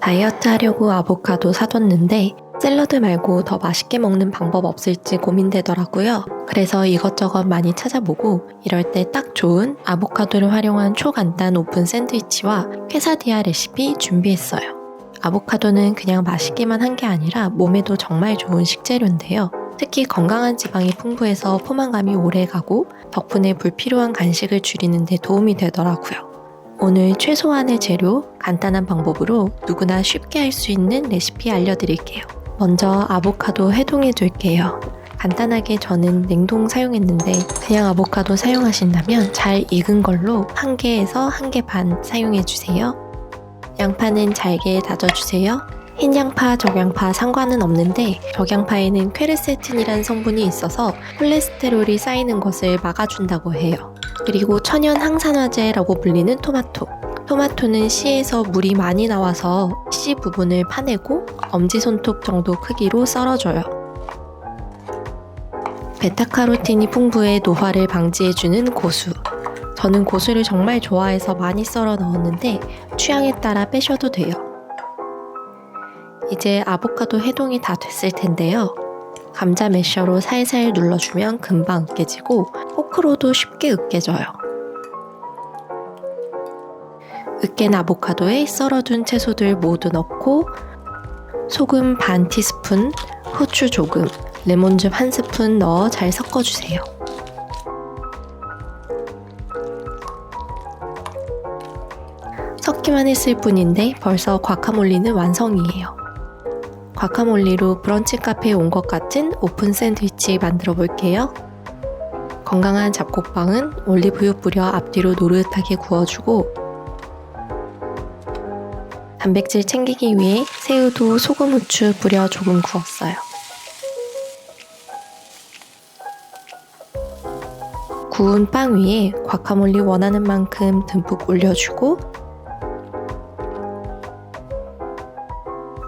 다이어트 하려고 아보카도 사뒀는데 샐러드 말고 더 맛있게 먹는 방법 없을지 고민되더라고요. 그래서 이것저것 많이 찾아보고 이럴 때 딱 좋은 아보카도를 활용한 초간단 오픈 샌드위치와 퀘사디아 레시피 준비했어요. 아보카도는 그냥 맛있기만 한 게 아니라 몸에도 정말 좋은 식재료인데요. 특히 건강한 지방이 풍부해서 포만감이 오래 가고 덕분에 불필요한 간식을 줄이는 데 도움이 되더라고요. 오늘 최소한의 재료, 간단한 방법으로 누구나 쉽게 할 수 있는 레시피 알려드릴게요. 먼저 아보카도 해동해 둘게요. 간단하게 저는 냉동 사용했는데 그냥 아보카도 사용하신다면 잘 익은 걸로 한 개에서 한개반 사용해 주세요. 양파는 잘게 다져주세요. 흰 양파, 적양파 상관은 없는데 적양파에는 퀘르세틴이라는 성분이 있어서 콜레스테롤이 쌓이는 것을 막아준다고 해요. 그리고 천연 항산화제라고 불리는 토마토. 토마토는 씨에서 물이 많이 나와서 씨 부분을 파내고 엄지손톱 정도 크기로 썰어줘요. 베타카로틴이 풍부해 노화를 방지해주는 고수. 저는 고수를 정말 좋아해서 많이 썰어 넣었는데 취향에 따라 빼셔도 돼요. 이제 아보카도 해동이 다 됐을 텐데요. 감자 매셔로 살살 눌러주면 금방 으깨지고 포크로도 쉽게 으깨져요. 으깬 아보카도에 썰어둔 채소들 모두 넣고 소금 반 티스푼, 후추 조금, 레몬즙 한 스푼 넣어 잘 섞어주세요. 섞기만 했을 뿐인데 벌써 과카몰리는 완성이에요. 과카몰리로 브런치 카페에 온 것 같은 오픈 샌드위치 만들어 볼게요. 건강한 잡곡빵은 올리브유 뿌려 앞뒤로 노릇하게 구워주고 단백질 챙기기 위해 새우도 소금 후추 뿌려 조금 구웠어요. 구운 빵 위에 과카몰리 원하는 만큼 듬뿍 올려주고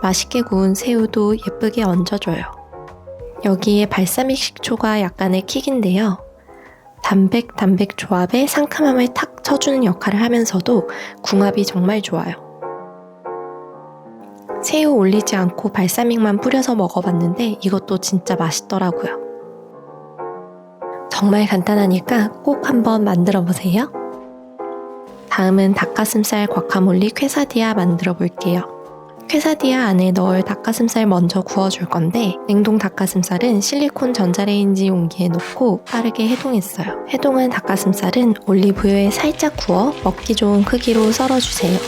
맛있게 구운 새우도 예쁘게 얹어줘요. 여기에 발사믹 식초가 약간의 킥인데요. 담백 담백 조합에 상큼함을 탁 쳐주는 역할을 하면서도 궁합이 정말 좋아요. 새우 올리지 않고 발사믹만 뿌려서 먹어봤는데 이것도 진짜 맛있더라고요. 정말 간단하니까 꼭 한번 만들어 보세요. 다음은 닭가슴살 과카몰리 퀘사디아 만들어 볼게요. 퀘사디아 안에 넣을 닭가슴살 먼저 구워줄 건데 냉동 닭가슴살은 실리콘 전자레인지 용기에 넣고 빠르게 해동했어요. 해동한 닭가슴살은 올리브유에 살짝 구워 먹기 좋은 크기로 썰어주세요.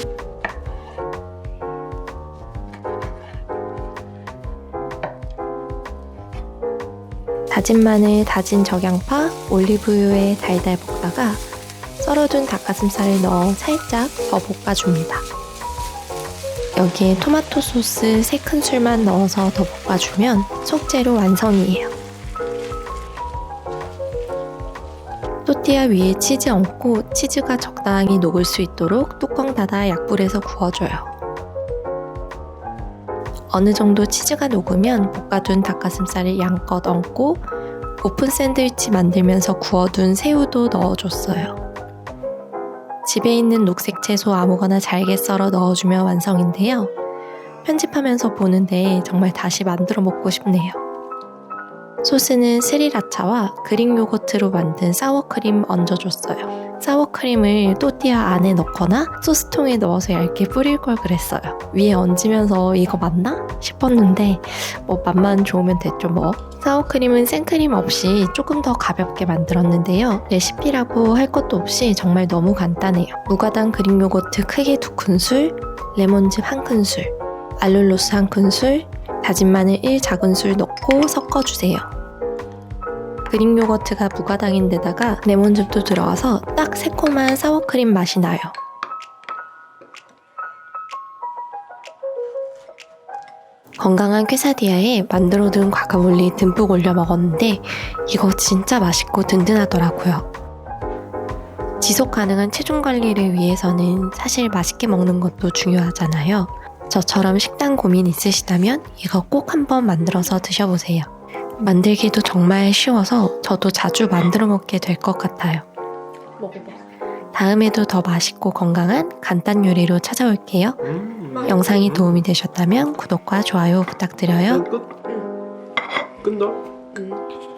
다진 마늘, 다진 적양파, 올리브유에 달달 볶다가 썰어둔 닭가슴살을 넣어 살짝 더 볶아줍니다. 여기에 토마토 소스 3큰술만 넣어서 더 볶아주면 속재료 완성이에요. 또띠아 위에 치즈 얹고 치즈가 적당히 녹을 수 있도록 뚜껑 닫아 약불에서 구워줘요. 어느 정도 치즈가 녹으면 볶아둔 닭가슴살을 양껏 얹고 오픈 샌드위치 만들면서 구워둔 새우도 넣어줬어요. 집에 있는 녹색 채소 아무거나 잘게 썰어 넣어주면 완성인데요. 편집하면서 보는데 정말 다시 만들어 먹고 싶네요. 소스는 스리라차와 그릭 요거트로 만든 사워크림 얹어줬어요. 사워크림을 또띠아 안에 넣거나 소스통에 넣어서 얇게 뿌릴 걸 그랬어요. 위에 얹으면서 이거 맞나? 싶었는데 뭐 맛만 좋으면 됐죠 뭐. 사워크림은 생크림 없이 조금 더 가볍게 만들었는데요. 레시피라고 할 것도 없이 정말 너무 간단해요. 무가당 그릭 요거트 크게 두 큰술, 레몬즙 한 큰술, 알룰로스 한 큰술, 다진 마늘 1 작은술 넣고 섞어주세요. 그릭 요거트가 무가당인데다가 레몬즙도 들어가서 딱 새콤한 사워크림 맛이 나요. 건강한 퀘사디아에 만들어둔 과카몰리 듬뿍 올려 먹었는데 이거 진짜 맛있고 든든하더라고요. 지속 가능한 체중 관리를 위해서는 사실 맛있게 먹는 것도 중요하잖아요. 저처럼 식단 고민 있으시다면 이거 꼭 한번 만들어서 드셔보세요. 만들기도 정말 쉬워서 저도 자주 만들어 먹게 될 것 같아요. 다음에도 더 맛있고 건강한 간단 요리로 찾아올게요. 음. 영상이 도움이 되셨다면 구독과 좋아요 부탁드려요. 끝? 응.